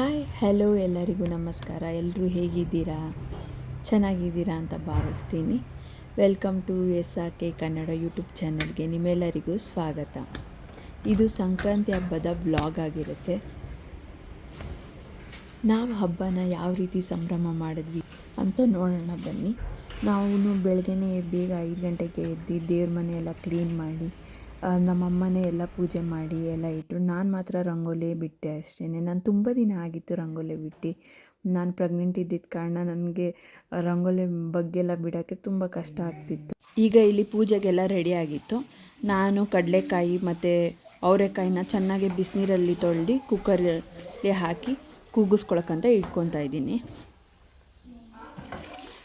Hi hello ಎಲ್ಲರಿಗೂ ನಮಸ್ಕಾರ. ಎಲ್ಲರೂ ಹೇಗಿದ್ದೀರಾ? ಚೆನ್ನಾಗಿದ್ದೀರಾ ಅಂತ ಭಾವಿಸ್ತೀನಿ. Welcome to S R K Kannada YouTube ಚಾನಲ್ಗೆ ನಿಮ್ಮೆಲ್ಲರಿಗೂ ಸ್ವಾಗತ. ಇದು ಸಂಕ್ರಾಂತಿ ಹಬ್ಬದ ವ್ಲಾಗ್ ಆಗಿರುತ್ತೆ. ನಾವು ಹಬ್ಬನ ಯಾವ ರೀತಿ ಸಂಭ್ರಮ ಮಾಡಿದ್ವಿ ಅಂತ ನೋಡೋಣ ಬನ್ನಿ. ನಾವು ಬೆಳಗ್ಗೆನೇ ಬೇಗ ಐದು ಗಂಟೆಗೆ ಎದ್ದು ದೇವ್ರ ಮನೆ ಎಲ್ಲ ಕ್ಲೀನ್ ಮಾಡಿ ನಮ್ಮಮ್ಮನೇ ಎಲ್ಲ ಪೂಜೆ ಮಾಡಿ ಎಲ್ಲ ಇಟ್ಟರು ನಾನು ಮಾತ್ರ ರಂಗೋಲಿ ಬಿಟ್ಟೆ ಅಷ್ಟೇ ನಾನು ತುಂಬ ದಿನ ಆಗಿತ್ತು ರಂಗೋಲಿ ಬಿಟ್ಟು. ನಾನು ಪ್ರೆಗ್ನೆಂಟ್ ಇದ್ದಿದ್ದ ಕಾರಣ ನನಗೆ ರಂಗೋಲಿ ಬಗ್ಗೆ ಎಲ್ಲ ಬಿಡೋಕ್ಕೆ ತುಂಬ ಕಷ್ಟ ಆಗ್ತಿತ್ತು. ಈಗ ಇಲ್ಲಿ ಪೂಜೆಗೆಲ್ಲ ರೆಡಿ ಆಗಿತ್ತು. ನಾನು ಕಡಲೆಕಾಯಿ ಮತ್ತು ಅವರೆಕಾಯಿನ ಚೆನ್ನಾಗಿ ಬಿಸಿನೀರಲ್ಲಿ ತೊಳೆದು ಕುಕ್ಕರಲ್ಲಿ ಹಾಕಿ ಕೂಗಿಸ್ಕೊಳಕ್ಕಂತ ಇಟ್ಕೊತಾ ಇದ್ದೀನಿ.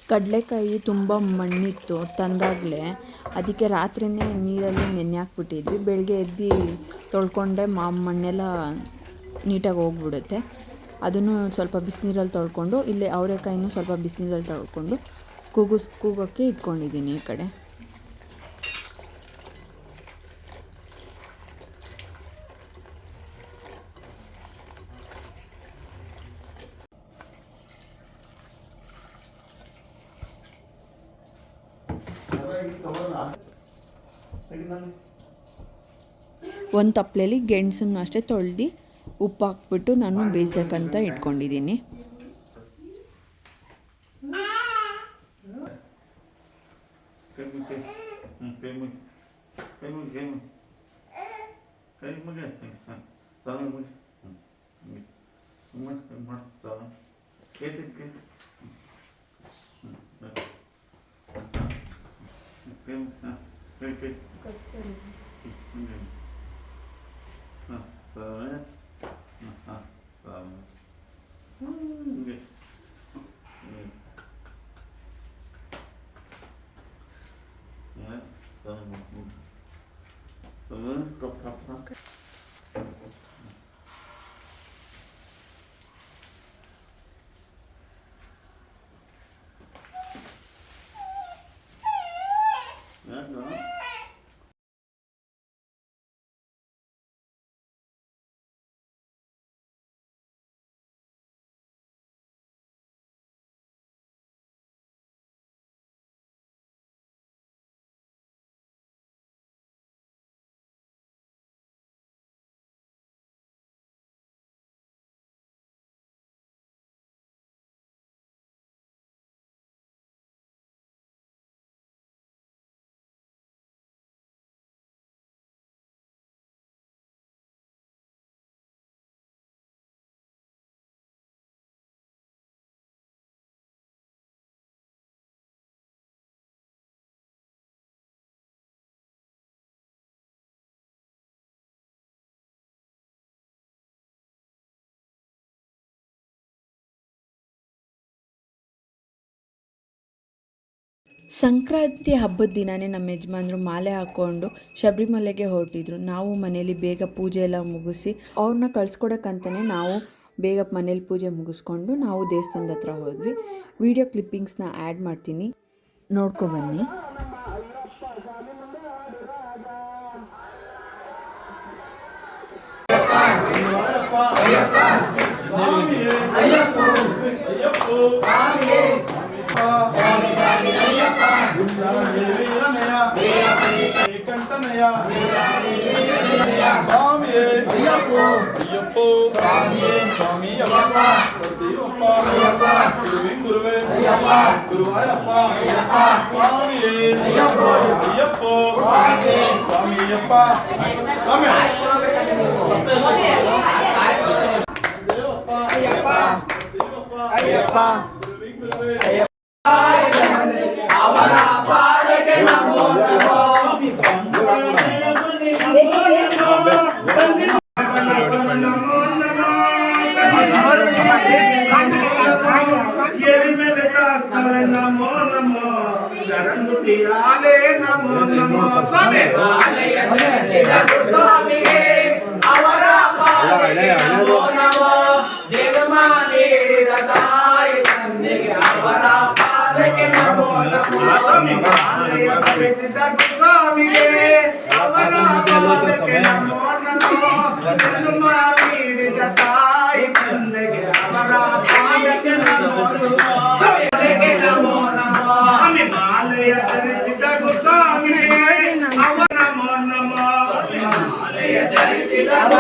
ಕಡಲೆಕಾಯಿ ತುಂಬ ಮಣ್ಣಿತ್ತು, ತಂದಾಗಲೇ. ಅದಕ್ಕೆ ರಾತ್ರಿಯೇ ನೀರಲ್ಲಿ ನೆನೆ ಹಾಕ್ಬಿಟ್ಟಿದ್ವಿ. ಬೆಳಗ್ಗೆ ಎದ್ದು ತೊಳ್ಕೊಂಡೆ, ಮಾ, ಮಣ್ಣೆಲ್ಲ ನೀಟಾಗಿ ಹೋಗ್ಬಿಡುತ್ತೆ. ಅದನ್ನು ಸ್ವಲ್ಪ ಬಿಸಿನೀರಲ್ಲಿ ತೊಳ್ಕೊಂಡು, ಇಲ್ಲಿ ಅವರೆಕಾಯಿನೂ ಸ್ವಲ್ಪ ಬಿಸಿನೀರಲ್ಲಿ ತೊಳ್ಕೊಂಡು ಕೂಗಿಸ್ ಕೂಗೋಕ್ಕೆ ಇಟ್ಕೊಂಡಿದ್ದೀನಿ ಈ ಕಡೆ. ಒಂದು ತಪ್ಪಲೆಯಲ್ಲಿ ಗೆಣಸನ್ನು ಅಷ್ಟೇ ತೊಳ್ದು ಉಪ್ಪು ಹಾಕ್ಬಿಟ್ಟು ನಾನು ಬೇಯಿಸೋಕ್ಕಂತ ಇಟ್ಕೊಂಡಿದ್ದೀನಿ കൊച്ചു ആ സാറേ ಸಂಕ್ರಾಂತಿ ಹಬ್ಬದ ದಿನವೇ ನಮ್ಮ ಯಜಮಾನರು ಮಾಲೆ ಹಾಕ್ಕೊಂಡು ಶಬರಿಮಲೆಗೆ ಹೊರಟಿದ್ರು. ನಾವು ಮನೇಲಿ ಬೇಗ ಪೂಜೆ ಎಲ್ಲ ಮುಗಿಸಿ ಅವ್ರನ್ನ ಕಳ್ಸ್ಕೊಡಕ್ಕಂತಲೇ ನಾವು ಬೇಗ ಮನೇಲಿ ಪೂಜೆ ಮುಗಿಸ್ಕೊಂಡು ನಾವು ದೇವಸ್ಥಾನದ ಹತ್ರ ಹೋದ್ವಿ. ವಿಡಿಯೋ ಕ್ಲಿಪ್ಪಿಂಗ್ಸ್ನ ಆ್ಯಡ್ ಮಾಡ್ತೀನಿ. ஐயா சாமியே ஐயப்போ. ஐயப்போ. சாமியே சாமி அப்பா தெய்வப்பா ஐயப்பா. குருவின் குருவே ஐயப்பா. குருவாய் அப்பா ஐயப்பா. ஐயப்பா. తిరాలే నమో నమో స్వామి ఆలయ తిరుడు స్వామి అవర పాలే నమో నమో దేవమా నీడిద తాయ తందెగి అవర పాదకి నమో నమో స్వామి ఆలయ తిరుడు స్వామి అవర పాదకి నమో నమో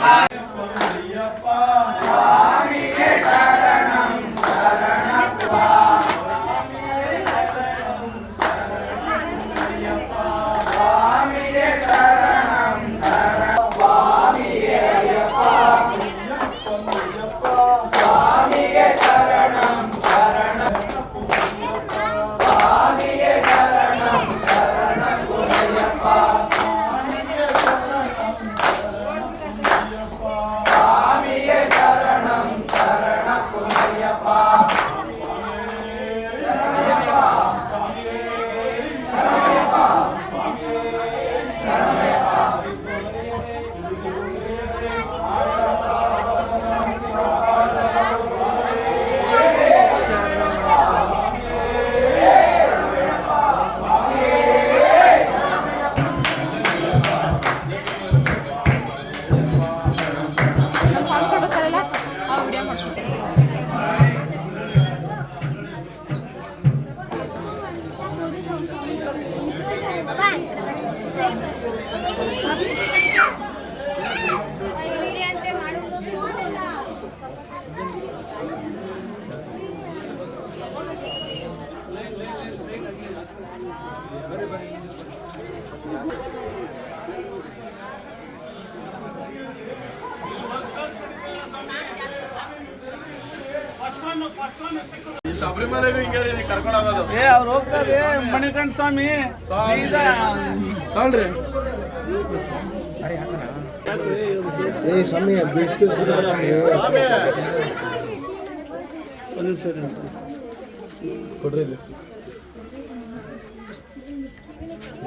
Thank you. ಹಿಂಗೆ ಕರ್ಕೊಂಡು ಹೋಗೋದು. ಏ ಅವ್ರು ಹೋಗ್ತಾರೆ. ಮಣಿಕಂಠ ಸ್ವಾಮಿ ಸೀದಾ. ತಗೊಳ್ರಿ ಏ ಸ್ವಾಮಿ ಸ್ವಾಮಿ.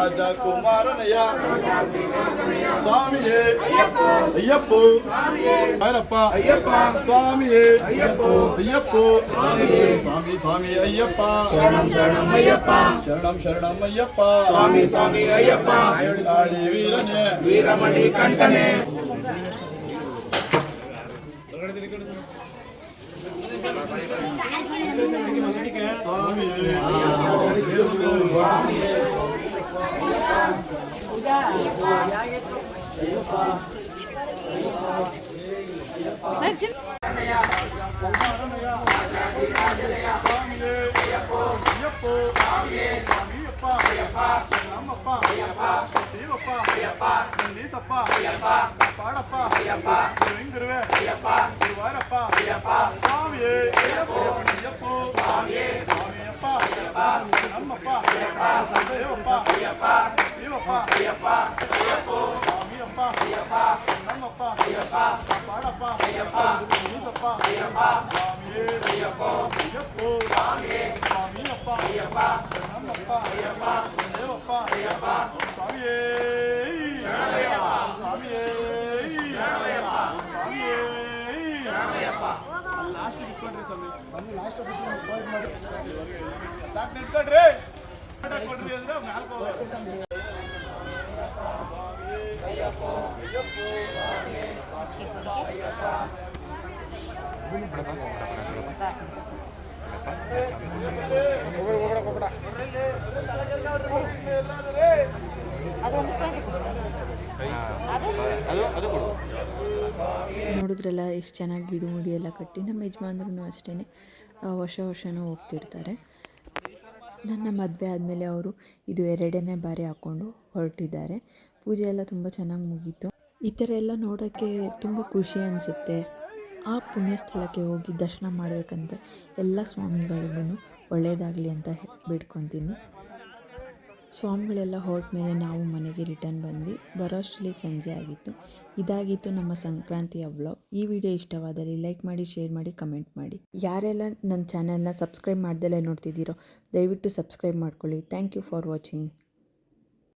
ராஜா குமாரனையா சுவாமியே. ஐயப்போ. ஐயப்பா. ஐயப்பா. சுவாமியே. ஐயப்போ. ஐயப்போ. சுவாமி சுவாமி ஐயப்பா. சரணம் சரணம் ஐயப்பா. சரணம் சரணம் ஐயப்பா. சுவாமி சுவாமி ஐயப்பா. அயலாடி வீரனே. வீரமணி கண்டனே. சுவாமி பாடப்பா. ஐயப்பா திருவாரப்பா ஐயப்பா ಒಂದ್ ನಿಮಿಷ ಇರಿ. ಕೊಡ್ರಿ ಇಲ್ಲಿ ರಾಜಕುಮಾರನಯ್ಯ ಸ್ವಾಮಿಯೇ ಅಯ್ಯಪ್ಪ ಭೈರಪ್ಪ ಅಯ್ಯಪ್ಪ ಸ್ವಾಮಿಯೇ ಅಯ್ಯಪ್ಪ ಅಯ್ಯಪ್ಪ ಸ್ವಾಮಿ ಸ್ವಾಮಿ ಅಯ್ಯಪ್ಪ ಶರಣಂ ಶರಣಂ ಅಯ್ಯಪ್ಪ ಶರಣಂ ಶರಣಂ ಅಯ್ಯಪ್ಪ ಸ್ವಾಮಿ ಸ್ವಾಮಿ ಅಯ್ಯಪ್ಪ ಆಳಿ ವೀರನೇ ವೀರಮಣಿ ಕಂಠನೆ ಸಾಕು ನಿಂತ್ಕೊಡ್ರಿ ಕೊಡ್ರಿ ಅಂದ್ರೆ ಮ್ಯಾಲ್ಕ್ ನೋಡಿದ್ರಲ್ಲ ಎಷ್ಟು ಚೆನ್ನಾಗಿ ಗಿಡ ಮುಡಿ ಎಲ್ಲ ಕಟ್ಟಿ ನಮ್ಮ ಯಜಮಾನ್ರು ಅಷ್ಟೇ ವರ್ಷ ವರ್ಷನೂ ಹೋಗ್ತಿರ್ತಾರೆ. ನನ್ನ ಮದುವೆ ಆದಮೇಲೆ ಅವರು ಇದು ಎರಡನೇ ಬಾರಿ ಹಾಕ್ಕೊಂಡು ಹೊರಟಿದ್ದಾರೆ. ಪೂಜೆ ಎಲ್ಲ ತುಂಬ ಚೆನ್ನಾಗಿ ಮುಗೀತು. ಈ ಥರ ಎಲ್ಲ ನೋಡೋಕ್ಕೆ ತುಂಬ ಖುಷಿ ಅನಿಸುತ್ತೆ. ಆ ಪುಣ್ಯ ಸ್ಥಳಕ್ಕೆ ಹೋಗಿ ದರ್ಶನ ಮಾಡಬೇಕಂತ ಎಲ್ಲ ಸ್ವಾಮಿಗಳಿಗೂ ಒಳ್ಳೆಯದಾಗಲಿ ಅಂತ ಬೇಡ್ಕೊತೀನಿ. ಸ್ವಾಮಿಗಳೆಲ್ಲ ಮೇಲೆ ನಾವು ಮನೆಗೆ ರಿಟರ್ನ್ ಬಂದ್ವಿ. ಬರೋ ಅಷ್ಟರಲ್ಲಿ ಸಂಜೆ ಆಗಿತ್ತು. ಇದಾಗಿತ್ತು ನಮ್ಮ ಸಂಕ್ರಾಂತಿಯ ವ್ಲಾಗ್. ಈ ವಿಡಿಯೋ ಇಷ್ಟವಾದಲ್ಲಿ ಲೈಕ್ ಮಾಡಿ, ಶೇರ್ ಮಾಡಿ, ಕಮೆಂಟ್ ಮಾಡಿ. ಯಾರೆಲ್ಲ ನನ್ನ ಚಾನಲ್ನ ಸಬ್ಸ್ಕ್ರೈಬ್ ಮಾಡ್ದಲೇ ನೋಡ್ತಿದ್ದೀರೋ ದಯವಿಟ್ಟು ಸಬ್ಸ್ಕ್ರೈಬ್ ಮಾಡ್ಕೊಳ್ಳಿ. Thank you for watching.